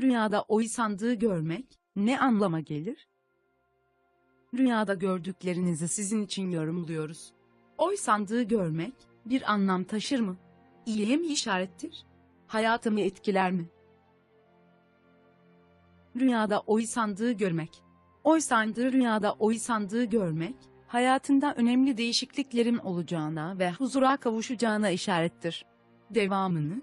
Rüyada oy sandığı görmek ne anlama gelir? Rüyada gördüklerinizi sizin için yorumluyoruz. Oy sandığı görmek bir anlam taşır mı? İyiye mi işarettir? Hayatımı etkiler mi? Rüyada oy sandığı görmek. Oy sandığı rüyada oy sandığı görmek, hayatında önemli değişikliklerin olacağına ve huzura kavuşacağına işarettir. Devamını